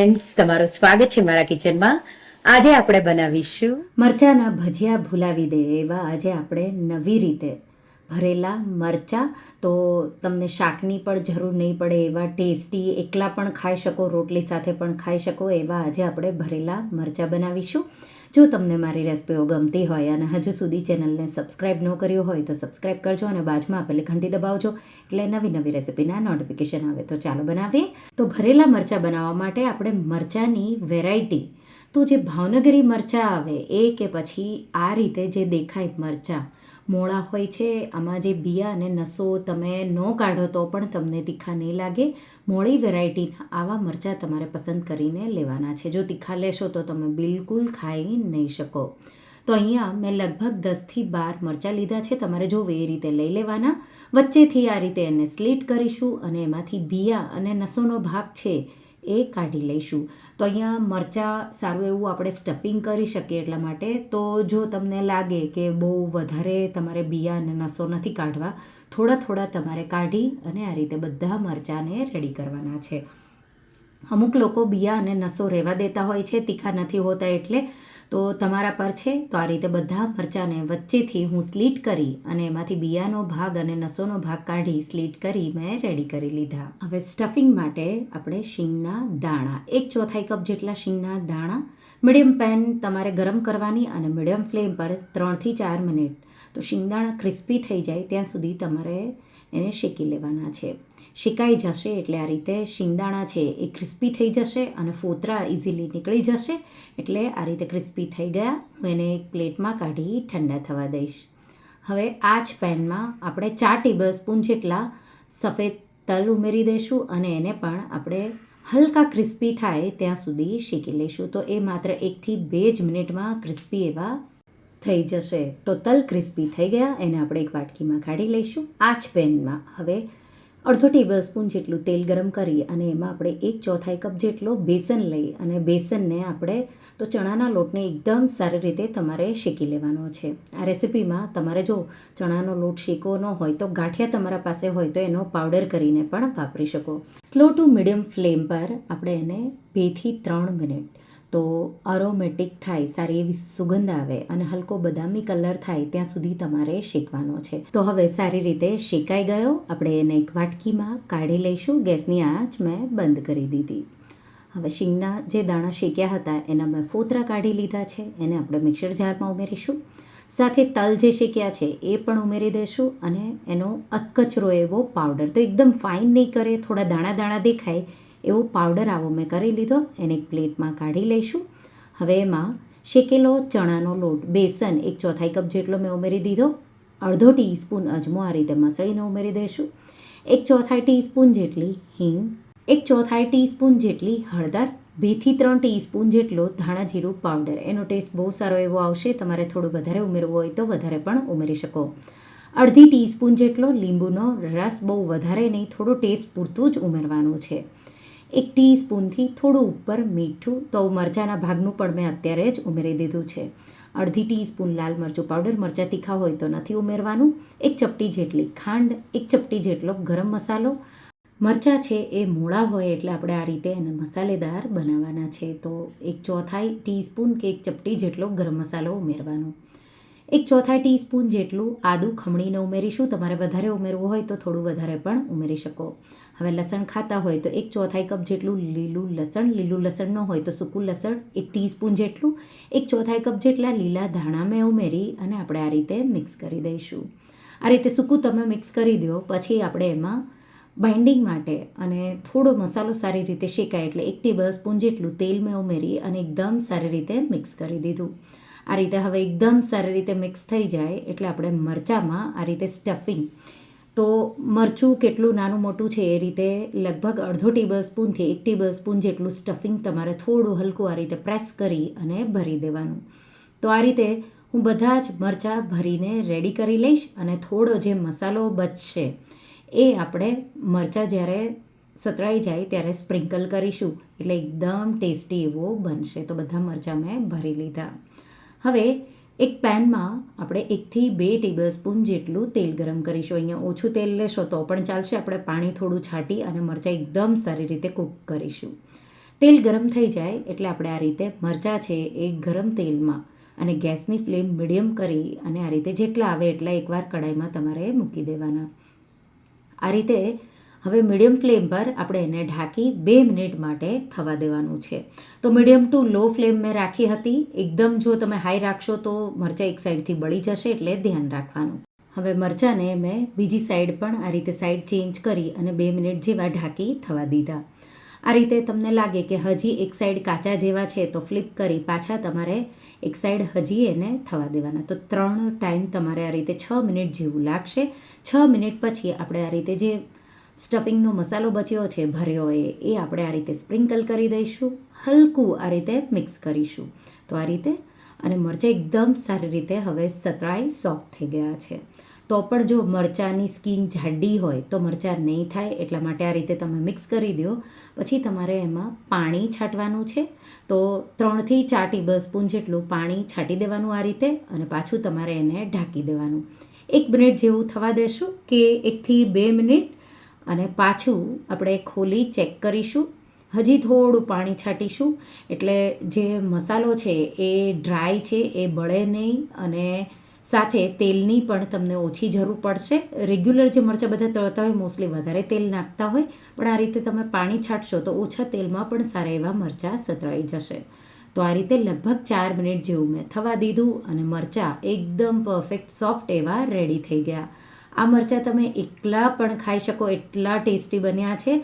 Friends તમારું સ્વાગત છે મારા કિચનમાં. આજે આપણે બનાવીશું મરચાના ભજીયા ભૂલાવી દે એવા આજે આપણે નવી રીતે ભરેલા મરચાં, તો તમને શાકની પણ જરૂર નહીં પડે એવા ટેસ્ટી, એકલા પણ ખાઈ શકો, રોટલી સાથે પણ ખાઈ શકો એવા આજે આપણે ભરેલા મરચાં બનાવીશું. જો તમને મારી રેસિપીઓ ગમતી હોય અને હજુ સુધી ચેનલને સબસ્ક્રાઈબ ન કર્યું હોય તો સબસ્ક્રાઈબ કરજો અને બાજુમાં આપેલી ઘંટી દબાવજો, એટલે નવી નવી રેસિપીના નોટિફિકેશન આવે તો ચાલો બનાવીએ. તો ભરેલા મરચાં બનાવવા માટે આપણે મરચાંની વેરાયટી, તો જે ભાવનગરી મરચાં આવે, એ કે પછી આ રીતે જે દેખાય મરચાં મોળા હોય છે, આમાં જે બિયા અને નસો તમે ન કાઢો તો પણ તમને તીખા નહીં લાગે. મોળી વેરાયટીના આવા મરચાં તમારે પસંદ કરીને લેવાના છે. જો તીખા લેશો તો તમે બિલકુલ ખાઈ નહીં શકો. તો અહીંયા મેં લગભગ દસથી બાર મરચાં લીધા છે, તમારે જોવે એ રીતે લઈ લેવાના. વચ્ચેથી આ રીતે એને સ્લીટ કરીશું અને એમાંથી બિયા અને નસોનો ભાગ છે એ કાઢી લઈશું. તો અહીંયા મરચાં સારું એવું આપણે સ્ટફિંગ કરી શકીએ એટલા માટે. તો જો તમને લાગે કે બહુ વધારે તમારે બિયા અને નસો નથી કાઢવા, થોડા થોડા તમારે કાઢી અને આ રીતે બધા મરચાંને રેડી કરવાના છે. અમુક લોકો બિયા અને નસો રહેવા દેતા હોય છે, તીખા નથી હોતા એટલે તો તમારા પર છે? તો આ રીતે બધા મરચાંને વચ્ચેથી હું સ્લીટ કરી અને એમાંથી બિયાનો ભાગ અને નસોનો ભાગ કાઢી સ્લીટ કરી મેં રેડી કરી લીધા. હવે સ્ટફિંગ માટે આપણે શીંગના દાણા, એક ચોથાઈ કપ જેટલા શીંગના દાણા, મીડિયમ પેન તમારે ગરમ કરવાની અને મીડિયમ ફ્લેમ પર ત્રણથી ચાર મિનિટ. તો શીંગદાણા ક્રિસ્પી થઈ જાય, ત્યાં સુધી તમારે એને શેકી લેવાના છે. શેકાઈ જશે એટલે આ રીતે શિંગદાણા છે એ ક્રિસ્પી થઈ જશે અને ફોતરા ઇઝીલી નીકળી જશે એટલે આ રીતે ક્રિસ્પી થઈ ગયા. હું એને એક પ્લેટમાં કાઢી ઠંડા થવા દઈશ. હવે આ જ પેનમાં આપણે ચાર ટેબલ સ્પૂન જેટલા સફેદ તલ ઉમેરી દઈશું અને એને પણ આપણે હલકા ક્રિસ્પી થાય ત્યાં સુધી શેકી લઈશું. તો એ માત્ર એકથી બે જ મિનિટમાં ક્રિસ્પી એવા થઈ જશે. તો તલ ક્રિસ્પી થઈ ગયા. એને આપણે એક વાટકીમાં કાઢી લઈશું. આ જ પેનમાં. હવે અડધો ટેબલ સ્પૂન જેટલું તેલ ગરમ કરી અને એમાં આપણે એક ચોથાઈ કપ જેટલો બેસન લઈ અને બેસનને આપણે તો ચણાના લોટને એકદમ સારી રીતે તમારે શેકી લેવાનો છે. આ રેસિપીમાં તમારે જો ચણાનો લોટ શેકવો ન હોય તો ગાંઠિયા તમારા પાસે હોય તો એનો પાવડર કરીને પણ વાપરી શકો. સ્લો ટુ મીડિયમ ફ્લેમ પર આપણે એને બેથી ત્રણ મિનિટ તો અરોમેટિક થાય, સારી એવી સુગંધ આવે અને હલકો બદામી કલર થાય ત્યાં સુધી તમારે શેકવાનો છે. તો હવે સારી રીતે શેકાઈ ગયો. આપણે એને એક વાટકીમાં કાઢી લઈશું. ગેસની આંચ મેં બંધ કરી દીધી. હવે શીંગના જે દાણા શેક્યા હતા, એના મેં ફોતરા કાઢી લીધા છે. એને આપણે મિક્સર જારમાં ઉમેરીશું. સાથે તલ જે શેક્યા છે, એ પણ ઉમેરી દઈશું અને એનો અધકચરો એવો પાવડર. તો એકદમ ફાઇન નહીં કરે, થોડા દાણા દાણા દેખાય એવો પાવડર આવો મેં કરી લીધો, એને એક પ્લેટમાં કાઢી લઈશું. હવે એમાં શેકેલો ચણાનો લોટ, બેસન, એક ચોથાઈ કપ જેટલો મેં ઉમેરી દીધો. અડધો ટીસ્પૂન અજમો આ રીતે મસળીને ઉમેરી દઈશું. એક ચોથાઈ ટીસ્પૂન જેટલી હિંગ, એક ચોથાઈ ટીસ્પૂન જેટલી હળદર, બેથી ત્રણ ટીસ્પૂન જેટલો ધાણા જીરું પાવડર એનો ટેસ્ટ બહુ સારો એવો આવશે. તમારે થોડું વધારે ઉમેરવું હોય તો વધારે પણ ઉમેરી શકો. અડધી ટીસ્પૂન જેટલો લીંબુનો રસ બહુ વધારે નહીં, થોડો ટેસ્ટ પૂરતું જ ઉમેરવાનું છે. એક ટીસ્પૂનથી થોડું ઉપર મીઠું તો મરચાંના ભાગનું પણ મેં અત્યારે જ ઉમેરી દીધું છે. અડધી ટીસ્પૂન લાલ મરચું પાવડર મરચાં તીખા હોય તો નથી ઉમેરવાનું. એક ચપટી જેટલી ખાંડ, એક ચપટી જેટલો ગરમ મસાલો. મરચાં છે એ મોળા હોય એટલે આપણે આ રીતે એને મસાલેદાર બનાવવાના છે. તો એક ચોથાઈ ટીસ્પૂન કે એક ચપટી જેટલો ગરમ મસાલો ઉમેરવાનો. એક ચોથાઈ ટીસ્પૂન જેટલું આદું ખમણીને ઉમેરીશું. તમારે વધારે ઉમેરવું હોય તો થોડું વધારે પણ ઉમેરી શકો. હવે લસણ ખાતા હોય તો એક ચોથાઈ કપ જેટલું લીલું લસણ. લીલું લસણ ન હોય તો સૂકું લસણ એક ટીસ્પૂન જેટલું. એક ચોથાઈ કપ જેટલા લીલા ધાણા મેં ઉમેરી અને આપણે આ રીતે મિક્સ કરી દઈશું. આ રીતે સૂકું તમે મિક્સ કરી દો. પછી આપણે એમાં બાઇન્ડિંગ માટે અને થોડો મસાલો સારી રીતે શેકાય એટલે એક ટેબલ સ્પૂન જેટલું તેલ મેં ઉમેરી અને એકદમ સારી રીતે મિક્સ કરી દીધું. આ રીતે હવે એકદમ સારી રીતે મિક્સ થઈ જાય, એટલે આપણે મરચાંમાં આ રીતે સ્ટફિંગ તો મરચું કેટલું નાનું મોટું છે એ રીતે લગભગ અડધો ટેબલ સ્પૂનથી એક ટેબલ સ્પૂન જેટલું સ્ટફિંગ તમારે થોડું હલકું આ રીતે પ્રેસ કરી અને ભરી દેવાનું. તો આ રીતે હું બધા જ મરચાં ભરીને રેડી કરી લઈશ અને થોડો જે મસાલો બચશે એ આપણે મરચાં જ્યારે સતળાઈ જાય ત્યારે સ્પ્રિંકલ કરીશું. એટલે એકદમ ટેસ્ટી એવો બનશે. તો બધા મરચાં મેં ભરી લીધા. હવે એક પેનમાં આપણે એકથી બે ટેબલ સ્પૂન જેટલું તેલ ગરમ કરીશું. અહીંયા ઓછું તેલ લેશો તો પણ ચાલશે. આપણે પાણી થોડું છાંટી અને મરચાં એકદમ સારી રીતે કૂક કરીશું. તેલ ગરમ થઈ જાય એટલે આપણે આ રીતે મરચાં છે એ ગરમ તેલમાં અને ગેસની ફ્લેમ મીડિયમ કરી અને આ રીતે જેટલા આવે એટલા એકવાર કડાઈમાં તમારે મૂકી દેવાના. આ રીતે હવે મીડિયમ ફ્લેમ પર આપણે એને ઢાંકી બે મિનિટ માટે થવા દેવાનું છે. તો મીડિયમ ટુ લો ફ્લેમ મેં રાખી હતી. એકદમ જો તમે હાઈ રાખશો તો મરચાં એક સાઈડથી બળી જશે એટલે ધ્યાન રાખવાનું. હવે મરચાંને મેં બીજી સાઈડ પણ આ રીતે સાઈડ ચેન્જ કરી અને બે મિનિટ જેવા ઢાંકી થવા દીધા. આ રીતે તમને લાગે કે હજી એક સાઈડ કાચા જેવા છે તો ફ્લિપ કરી પાછા તમારે એક સાઈડ હજી એને થવા દેવાના. તો ત્રણ ટાઈમ તમારે આ રીતે છ મિનિટ જેવું લાગશે. છ મિનિટ પછી આપણે આ રીતે જે સ્ટફિંગનો મસાલો બચ્યો છે, ભર્યો એ એ આપણે આ રીતે સ્પ્રિંકલ કરી દઈશું, હલકું આ રીતે મિક્સ કરીશું. તો આ રીતે અને મરચાં એકદમ સારી રીતે હવે સતળાઈ સોફ્ટ થઈ ગયા છે. તો પણ જો મરચાંની સ્કીન જાડી હોય તો મરચાં નહીં થાય એટલા માટે આ રીતે તમે મિક્સ કરી દો. પછી તમારે એમાં પાણી છાંટવાનું છે. તો ત્રણથી ચાર ટેબલ સ્પૂન જેટલું પાણી છાંટી દેવાનું આ રીતે અને પાછું તમારે એને ઢાંકી દેવાનું. એક મિનિટ જેવું થવા દેશું કે એકથી બે મિનિટ અને પાછું આપણે ખોલી ચેક કરીશું. હજી થોડું પાણી છાંટીશું. એટલે જે મસાલો છે એ ડ્રાય છે, એ બળે નહીં અને સાથે તેલની પણ તમને ઓછી જરૂર પડશે. રેગ્યુલર જે મરચાં બધા તળતા હોય મોસ્ટલી વધારે તેલ નાખતા હોય, પણ આ રીતે તમે પાણી છાંટશો તો ઓછા તેલમાં પણ સારા એવા મરચાં સતળાઈ જશે. તો આ રીતે લગભગ ચાર મિનિટ જેવું મેં થવા દીધું અને મરચાં એકદમ પરફેક્ટ સોફ્ટ એવા રેડી થઈ ગયા. આ મરચાં તમે એકલા પણ ખાઈ શકો, એટલા ટેસ્ટી બન્યા છે.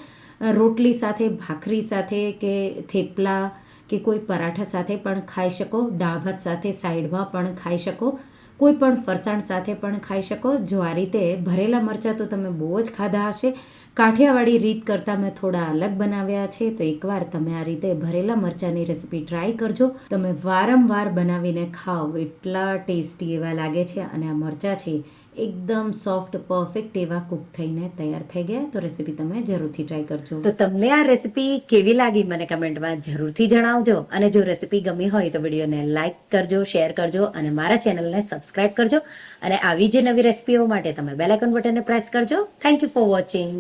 રોટલી સાથે, ભાખરી સાથે કે થેપલા કે કોઈ પરાઠા સાથે પણ ખાઈ શકો, દાળ ભાત સાથે સાઈડમાં પણ ખાઈ શકો. કોઈ પણ ફરસાણ સાથે પણ ખાઈ શકો. જો આ રીતે ભરેલા મરચાં તો તમે બહુ જ ખાધા હશે. કાઠિયાવાડી રીત કરતાં મેં થોડા અલગ બનાવ્યા છે. તો એકવાર તમે આ રીતે ભરેલા મરચાંની રેસીપી ટ્રાય કરજો. તમે વારંવાર બનાવીને ખાઓ. એટલા ટેસ્ટી એવા લાગે છે અને આ મરચાં છે એકદમ સોફ્ટ, પરફેક્ટ એવા કૂક થઈને તૈયાર થઈ ગયા. તો રેસીપી તમે જરૂરથી ટ્રાય કરજો. તો તમને આ રેસીપી કેવી લાગી મને કમેન્ટમાં જરૂરથી જણાવજો. અને જો રેસીપી ગમી હોય તો વિડીયોને લાઈક કરજો, શેર કરજો અને મારા ચેનલને સબસ્ક્રાઇબ કરજો. અને આવી જે નવી રેસીપીઓ માટે તમે બેલ આઇકન બટનને પ્રેસ કરજો. Thank you for watching